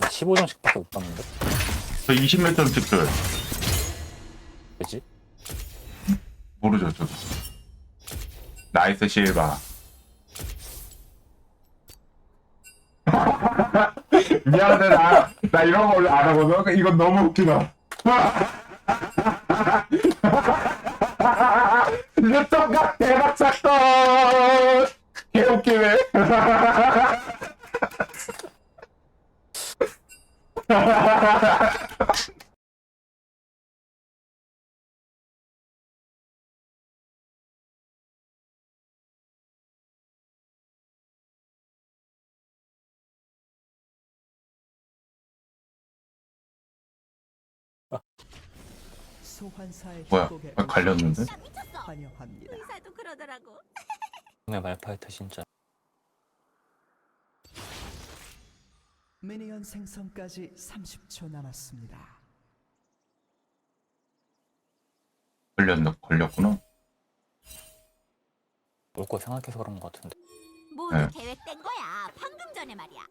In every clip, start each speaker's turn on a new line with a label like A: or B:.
A: 15점씩밖에 못 봤는데.
B: 저 20몇 점씩 줘요.
A: 그지?
B: 모르죠, 저도. 나이스 실바. 미안해, 나, 나 이런 거 원래 안 하거든? 이건 너무 웃기다. 유통각 대박 사건! 개웃기네.
C: 소환사의
B: 뭐야, 아, 갈렸는데?
C: 환영합니다.
D: 의사도 그러더라고.
A: 오늘 말파이트 진짜.
C: 미니언 생성까지 30초 남았습니다.
B: 걸렸나, 걸렸구나.
A: 올 거 생각해서 그런 것 같은데.
D: 모두
B: 네.
D: 계획된 거야. 방금 전에 말이야.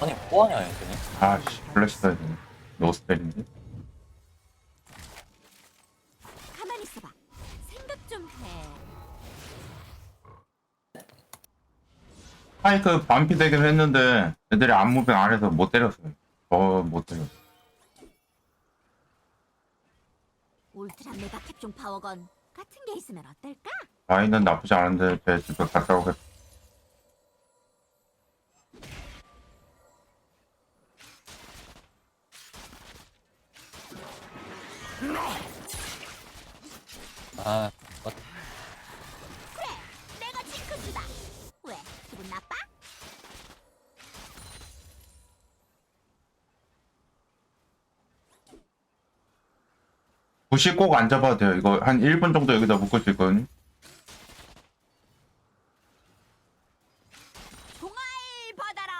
A: 아니, 뭐하냐, 얘네.
B: 아씨, 플래시 써야 되네. 노스펠인데?
D: 가만히 있어봐. 생각 좀 해.
B: 파이크 반피 되긴 했는데, 애들이 안무빙 안 해서 못 때렸어요. 더못 때렸어.
D: 울트라 메가 캡종 파워건 같은 게 있으면 어떨까?
B: 라인은 나쁘지 않은데, 제 집에 갔다 오겠
A: 아,
B: 부시 꼭안 잡아도 돼요. 이거 한 1분 정도 여기다 묶을 수 있거든요.
D: 종알 받아라.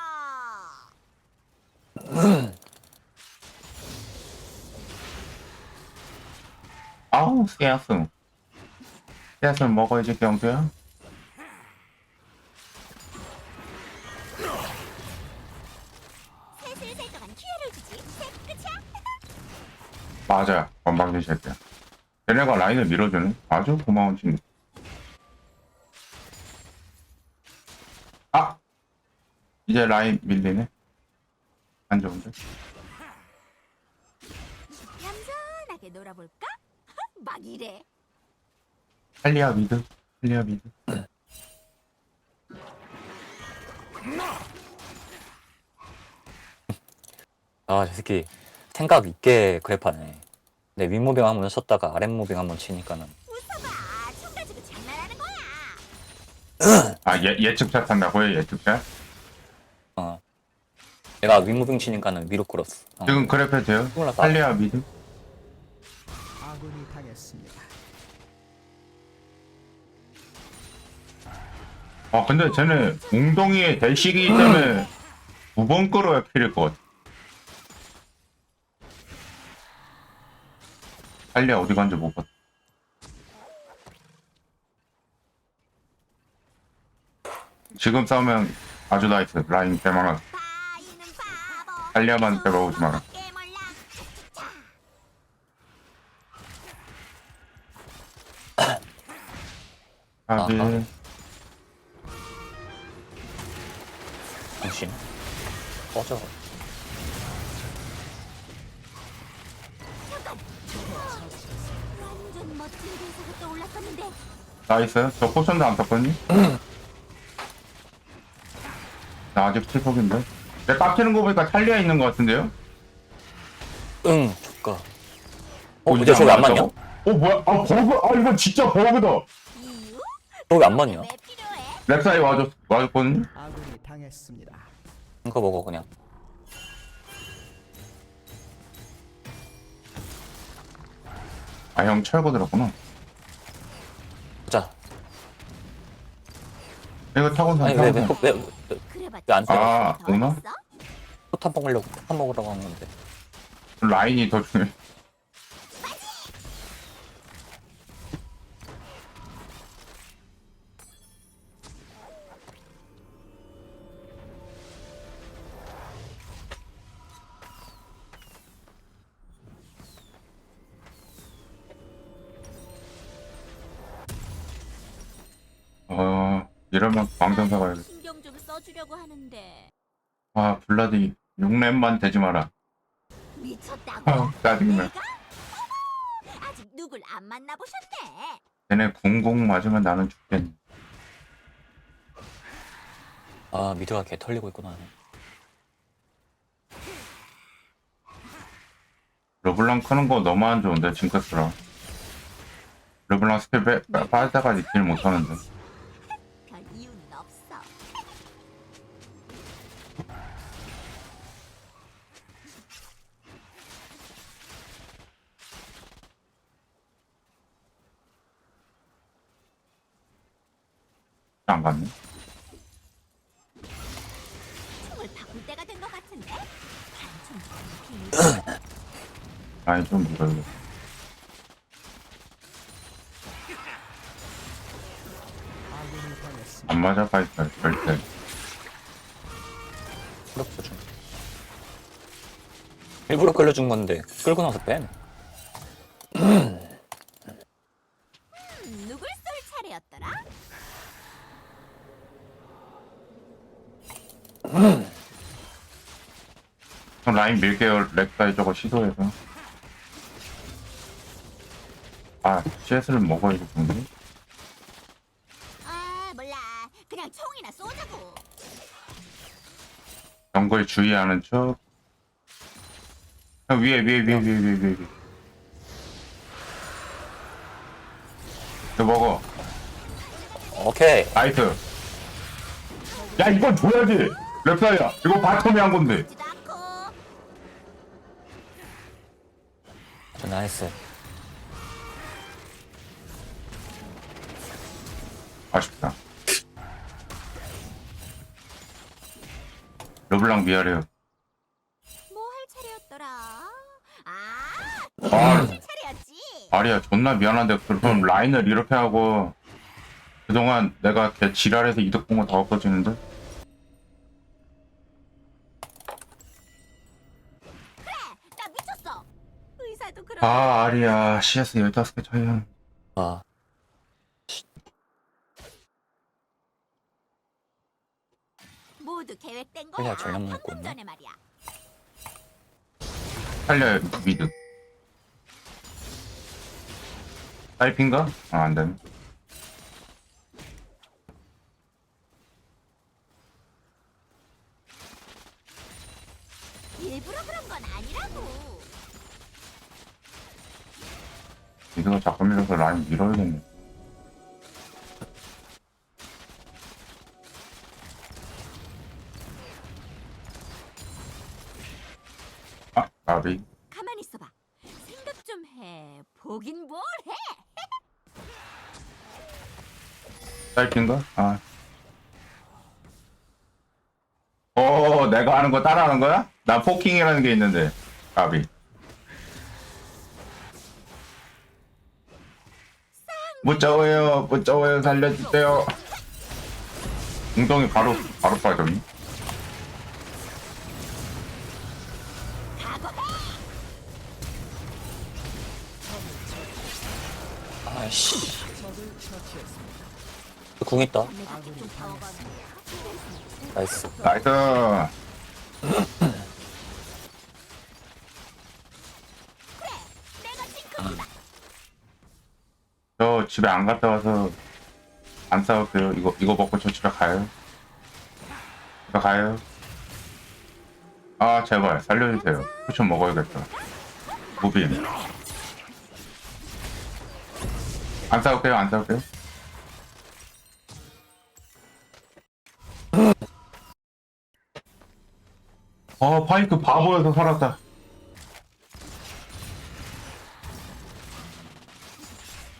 B: 아우, 씨앗은. 씨앗은 먹어야지, 경주야. 맞아. 건방진 새끼야. 걔네가 라인을 밀어주네. 아주 고마운 친구. 아! 이제 라인 밀리네. 안 좋은데?
D: 얌전하게 놀아볼까? 막 이래.
B: 할리아 미드. 할리아 미드.
A: 아, 저 새끼. 생각 있게 그래파네. 내 윗무빙 한번 쳤다가 아랫무빙 한번 치니까는.
D: 웃어봐. 총 가지고 장난하는 거야.
B: 아, 예, 예측샷 한다고요? 예측샷?
A: 어. 내가 윗무빙 치니까는 위로 끌었어. 어.
B: 지금 그래프 돼요?
A: 올라가.
B: 할리아 미드.
C: 아군이 당했습니다.
B: 아, 근데 쟤네 웅덩이에 대시기 때문에 두번 끌어야 킬일 것 같아. 할리아 어디 간지 못 봤다. 지금 싸우면 아주 나이스. 라인
D: 바보.
B: 할리아만 빼먹지 마라. 아비.
A: 아하. 정신. 꺼져.
B: 나이스. 저 포션도 안 떴거든요? 나 아직 7폭인데. 내 깎이는 거 보니까 탈리아 있는 것 같은데요?
A: 응, 조까. 어,
B: 본인이
A: 근데 저기 안 맞냐?
B: 어, 뭐야? 아, 버그. 아, 이거 진짜 버그다.
A: 저기 안 맞냐?
B: 렉사이 와줬, 와줬거든요?
C: 아군이 당했습니다.
A: 이거 먹어, 그냥.
B: 아, 형 철거 들었구나.
A: 보자.
B: 이거 타고 산
A: 아니, 왜, 왜,
B: 타고
A: 왜, 왜, 왜
D: 그래봤자
A: 왜안 써?
B: 아,
D: 더
B: 오나?
A: 포탄 먹으려고, 포탄 먹으려고 하는 건데.
B: 산. 라인이 더 중요해. 이러면 광전사 가야겠다.
D: 신경 좀 써주려고 하는데
B: 아, 블라디 6렙만 되지 마라.
D: 미쳤다고?
B: 아, 짜증나.
D: 내가? 아직 누굴 안 만나보셨네.
B: 걔네 궁궁 맞으면 나는 죽겠네.
A: 아, 미드가 개 털리고 있구나.
B: 르블랑 크는 거 너무 안 좋은데, 징크스랑. 르블랑 스킬 빼, 빼, 때까지 딜 못하는데.
D: 없어.
B: 안 갔네.
D: 총을 바꿀 때가 된 것 같은데? 비밀.
B: 아니, 좀 밀어야
C: 아군
B: 맞아, 파이터, 절대.
A: 끌어줘 준. 일부러 끌려준 건데, 끌고 나서 뺀.
D: 음, 누굴 쏠 차례였더라?
B: 그럼 라인 밀게요, 렉사이 저거 시도해서. 아, CS를 먹어야겠는데?
D: 아 몰라. 그냥 총이나 쏘자고.
B: 정글 주의하는 척. 형, 위에, 위에, 위에, 위에, 위에, 위에. 위에. 먹어.
A: 오케이.
B: 나이트. 야, 이건 줘야지! 렉사이야. 이거 바텀이 한 건데.
A: 저 나이스.
B: 아쉽다. 르블랑 미아래요.
D: 뭐 할 차례였더라? 아,
B: 아,
D: 차례였지.
B: 아리야, 존나 미안한데, 그럼 라인을 이렇게 하고, 그동안 내가 걔 지랄해서 이득 본 거다 없어지는데?
D: 나 미쳤어. 의사도 그런.
B: 아, 아리야, CS 15개 차이야.
A: 아,
D: 모두 계획된 거야.
A: 그냥 전략 먹고
D: 방금
A: 있네.
D: 전에 말이야.
B: 살려요, 미드. 타이핑가? 아, 안 되네.
D: 일부러 그런 건 아니라고.
B: 미드가 자꾸 밀어서 라인 밀어야겠네. 아, 나비.
D: 가만히 있어봐. 생각 좀 해. 보긴 뭘 해.
B: 타이핑가? 아. 어, 내가 하는 거 따라하는 거야? 나 포킹이라는 게 있는데. 나비. 무서워요, 무서워요, 살려주세요. 웅덩이 바로, 바로 빠졌네.
A: 궁 있다. 나이스.
B: 나이스. 저 집에 안 갔다 와서 안 싸울게요. 이거, 이거 먹고 저 집에 가요. 집에 가요. 아, 제발, 살려주세요. 쿠션 먹어야겠다. 무빈. 안 싸울게요, 안 싸울게요. 어, 파이크 바보여서 살았다.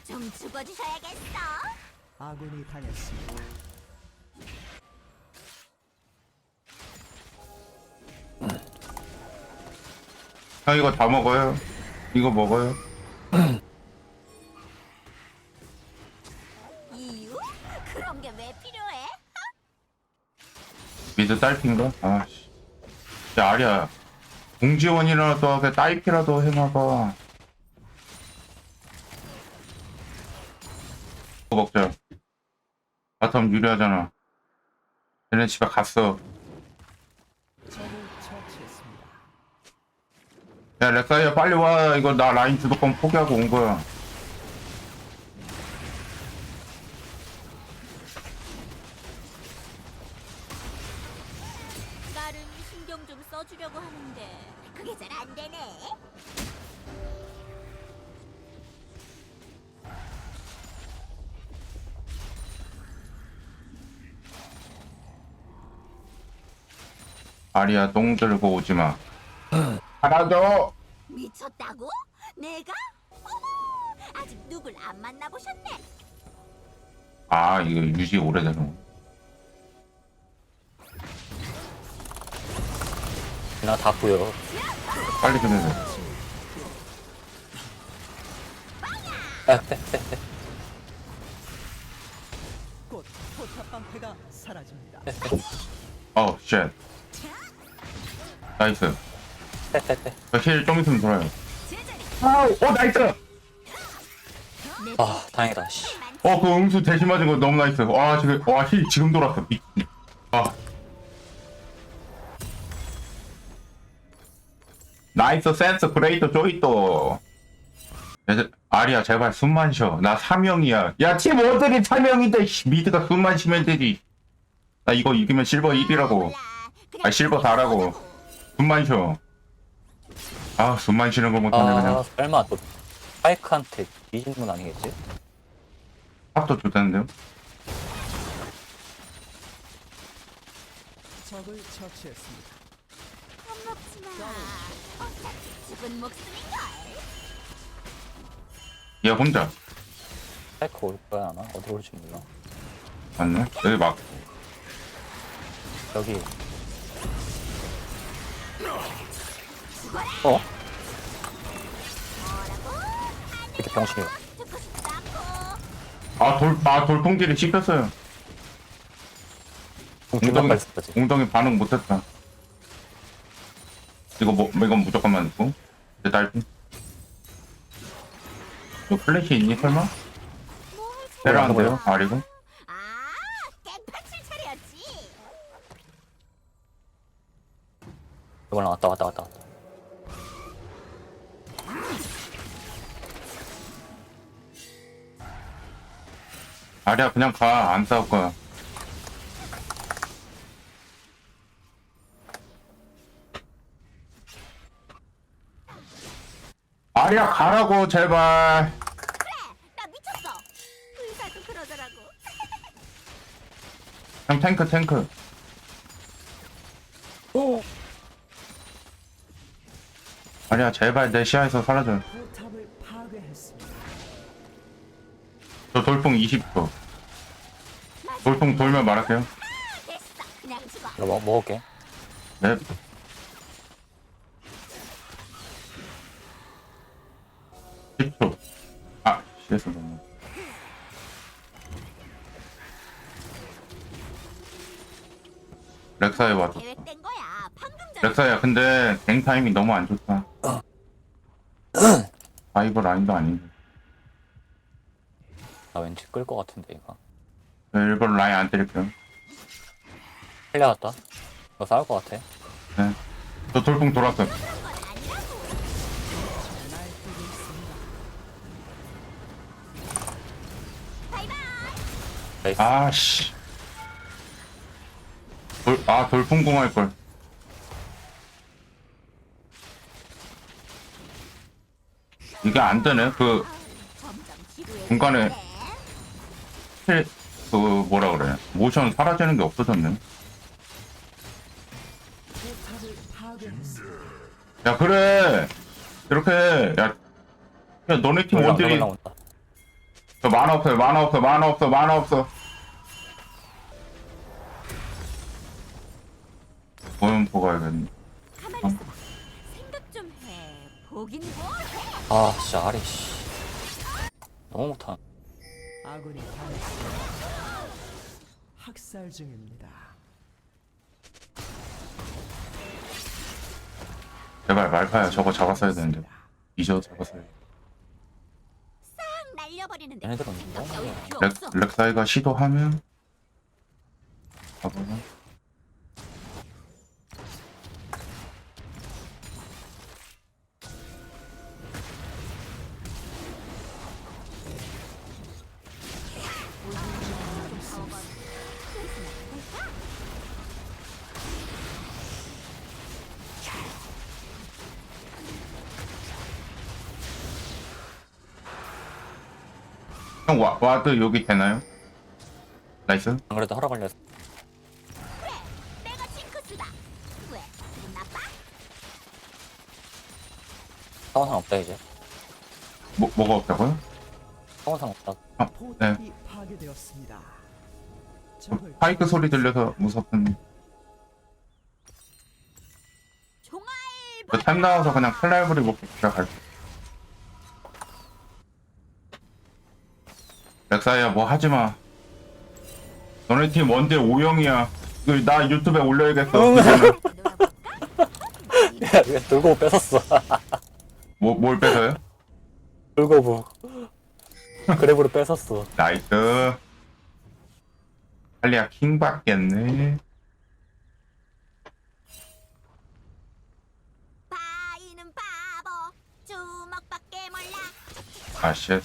D: 좀 죽어주셔야겠어.
C: 아군이 당했습니다.
B: 형 이거 다 먹어요. 이거 먹어요.
D: 이유? 그런 게 왜 필요해?
B: 미드 딸핀가? 야 아리야. 공지원이라도 하게 딸피라도 해놔봐. 이거 먹자. 바텀 유리하잖아. 얘네 집에 갔어. 야 렉사이야 빨리 와. 이거 나 라인 주도권 포기하고 온 거야.
D: 신경 좀 써주려고 하는데 그게 잘 안 되네.
B: 아리야 똥 들고 오지 마. 알아줘.
D: 미쳤다고? 내가? 어머, 아직 누굴 안 만나보셨네.
B: 아 이거 유지 오래되는.
A: 나 다 보여.
B: 빨리.
A: 아, 빼.
C: 곧 포탑 방패가 사라집니다.
B: 어 쉣. 나이스. 힐좀 있으면 돌아요. 아우, 어 나이스.
D: 내
A: 아, 다행이다, 씨.
B: 어, 그 응수 대신 맞은 거 너무 나이스. 와, 지금, 와, 힐 지금 돌았어. 미, 아. 나이스 센스 그레이터 조이또. 얘들, 아리야, 제발 숨만 쉬어. 나 사명이야. 야, 팀 어떻게 사명인데, 씨, 미드가 숨만 쉬면 되지. 나 이거 이기면 실버 1이라고.
D: 몰라. 그냥
B: 아, 실버 다라고. 숨만 쉬어. 아, 숨만 쉬는 거 못하네,
A: 아,
B: 그냥.
A: 설마 또 파이크한테 뒤진 건 아니겠지?
B: 탑도 좋다는데요?
C: 적을 처치했습니다.
D: 겁먹지 마. 어차피 죽은 목숨인걸.
B: 얘 혼자.
A: 파이크 올 거야, 아마? 어디 올지 몰라.
B: 맞네? 여기 막,
A: 여기. 어? 이렇게 병신이야.
B: 아, 돌, 아, 돌풍기를 씹혔어요. 엉덩이. 엉덩이 반응 못했다. 이거 뭐, 이건 무조건 맞고. 이제 딸피. 이거 플래시 있니, 설마? 돼요? 아리고?
D: 아, 깽판칠 차례였지.
A: 이번엔 왔다, 왔다, 왔다. 왔다.
B: 아리야, 그냥 가. 안 싸울 거야. 아리야, 가라고, 제발.
D: 그래, 나 미쳤어. 의사도 그러더라고.
B: 형, 탱크, 탱크. 아리야, 제발 내 시야에서 사라져.
C: 포탑을 파괴했습니다.
B: 저 돌풍 20초. 돌풍 돌면 말할게요.
D: 됐어, 그냥 죽어.
A: 이거 먹, 먹을게.
B: 네. 렉사에 와줬다.
D: 계획된 거야. 방금 전에.
B: 렉사야, 근데 갱 타이밍 너무 안 좋다. 바이버 라인도 아닌데.
A: 나 왠지 끌 것 같은데, 이거.
B: 네, 일본 라인 안 때릴게요.
A: 왔다. 이거 싸울 것 같아.
B: 네. 저 돌풍 돌았어요.
D: 건 아니라고.
C: 날뛰고 있습니다.
D: 바이바이.
A: 나이스.
B: 아, 씨. 돌, 아, 돌풍 공 할 걸. 이게 안 되네. 그. 중간에 힐, 그, 뭐라 그래. 모션 사라지는 게 없어졌네. 야, 그래. 이렇게, 야, 야, 너네 팀 원딜이,
A: 올라온다.
B: 저 만화 없어요 만화 없어 만화 없어 만화 없어 보연포 가야겠네
D: 가만히 있어봐. 생각 좀 해. 보긴 뭘 해.
A: 아 진짜 아리 씨 너무 못하
C: 아군이 당했습니다. 학살 중입니다.
B: 제발 말파야 저거 잡았어야 되는데 이저 잡았어야 돼.
D: 딱 날려버리는데.
A: 얘네들은
D: 생각
A: 너무
D: 따위 필요
B: 렉,
D: 없어.
B: 렉사이가 시도하면 가보나? 형 와, 와드 여기 되나요? 나이스
A: 안 그래도 하러 갈려
D: 그래, 내가 징크스다. 왜? 기분 나빠?
A: 상황상 없다 이제
B: 뭐, 뭐가 없다고요?
A: 상황상 없다
B: 아, 네
C: 포탑이 파괴되었습니다. 적을
B: 파이크 소리 들려서 무섭던
D: 종알
B: 저템 나와서 그냥 칼날브리 먹고 시작할게 렉사이야 뭐 하지마. 너네 팀 원대 5형이야. 이거 나 유튜브에 올려야겠어. 이거는
D: 놀아볼까?
A: 야 이거 돌고 뺏었어.
B: 뭐, 뭘 뺏어요?
A: 돌고 부 그랩으로 뺏었어.
B: 나이스. 할리야 킹 받겠네.
D: 바이는 바보. 주먹밖에 몰라.
B: 아쉣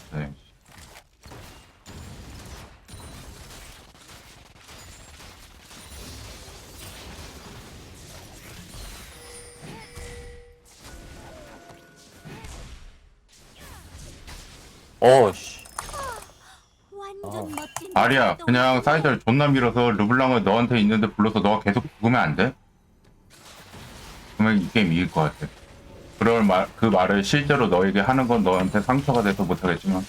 D: 행동.
B: 그냥 사이드를 존나 밀어서 르블랑을 너한테 있는데 불러서 너가 계속 죽으면 안 돼? 그러면 이 게임 이길 것 같아 그럴 말, 그 말을 실제로 너에게 하는 건 너한테 상처가 돼서 못하겠지만?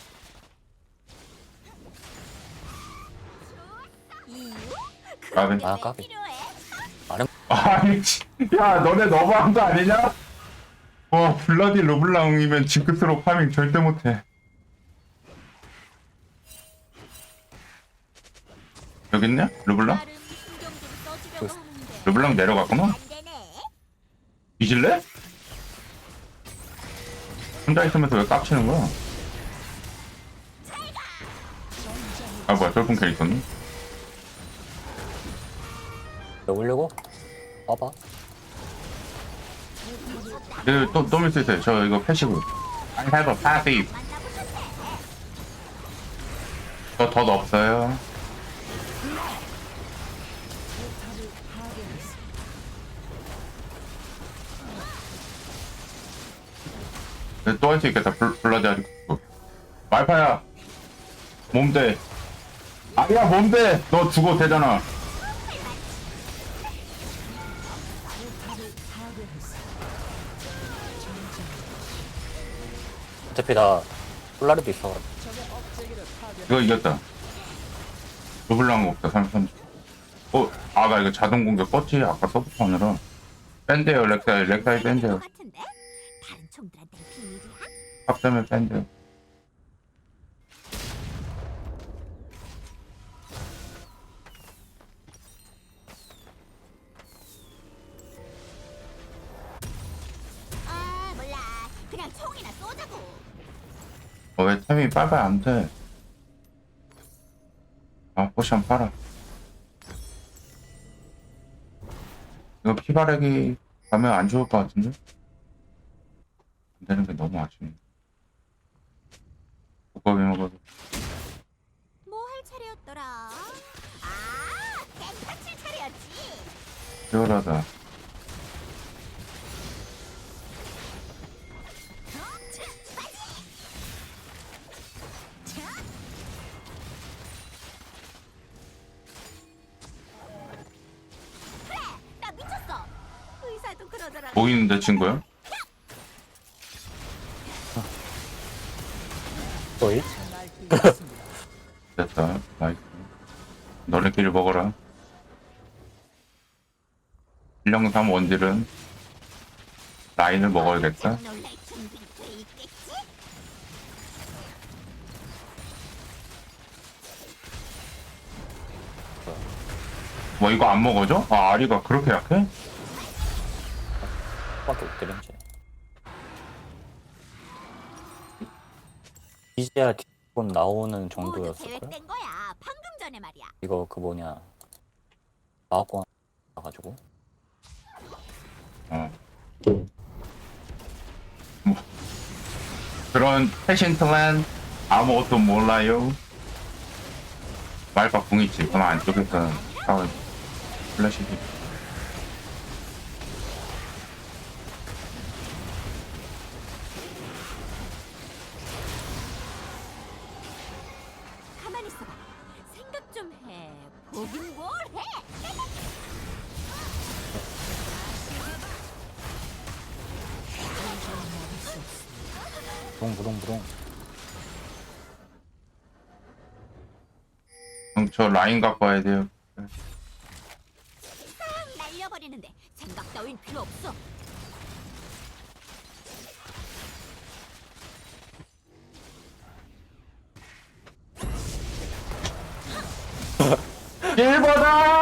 B: 까비.
A: 아,
D: 게
A: 까비.
B: 아니 씨. 야 너네 너무한 거 아니냐? 와 블라디 르블랑이면 징크스로 파밍 절대 못해 여기 있냐? 르블랑? 르블랑 내려갔구나? 뒤질래? 혼자 있으면서 왜 깝치는 거야? 아 뭐야 쫄풍 캐릭터니?
A: 너 올려고 봐봐
B: 그, 또, 또밀수 있어요 저 이거 패시브 passive
D: 만나보셨대.
B: 저덧 없어요 또 할 수 있겠다. 블, 블라디 아직 말파야 몸대. 아니야 몸대! 너 죽어도 되잖아.
A: 어차피 나 폴라리도 있어
B: 이거 이겼다. 르블랑 없다 33 어? 아가 이거 자동 공격 껐지? 아까 서브터 하느라. 밴드에요 렉사이 렉사이 밴드에요.
D: 같은데?
B: 합되면 밴드
D: 아 몰라. 그냥 총이나 쏘자고.
B: 어, 왜 템이 빨빨 안 돼? 아, 포션 팔아. 이거 피바르기 가면 안 좋을 것 같은데? 보이는데, 친구야?
C: 있습니다.
B: 됐다. 나이스. 너네끼리 먹어라. 일령삼 원딜은 라인을 먹어야겠다. 뭐 이거 안 먹어줘? 아 아리가 그렇게 약해?
A: 밖에 못 때렸지. 이제야 뒷건 나오는
D: 모두
A: 정도였을걸?
D: 계획된 거야. 방금 전에 말이야.
A: 이거 그 뭐냐 마법권 나가지고
B: 어. 뭐 그런 패션 플랜 아무것도 몰라요. 말과 궁 있지. 그럼 안쪽에서는 아 플래시지.
D: 가만히 있어봐. 생각 좀 해. 보긴 뭘 해?
A: 부동 부동 부동
B: 형, 저 라인 갖고 와야 돼요.
D: 딱 날려버리는데 생각 따윈 필요 없어.
B: 길보다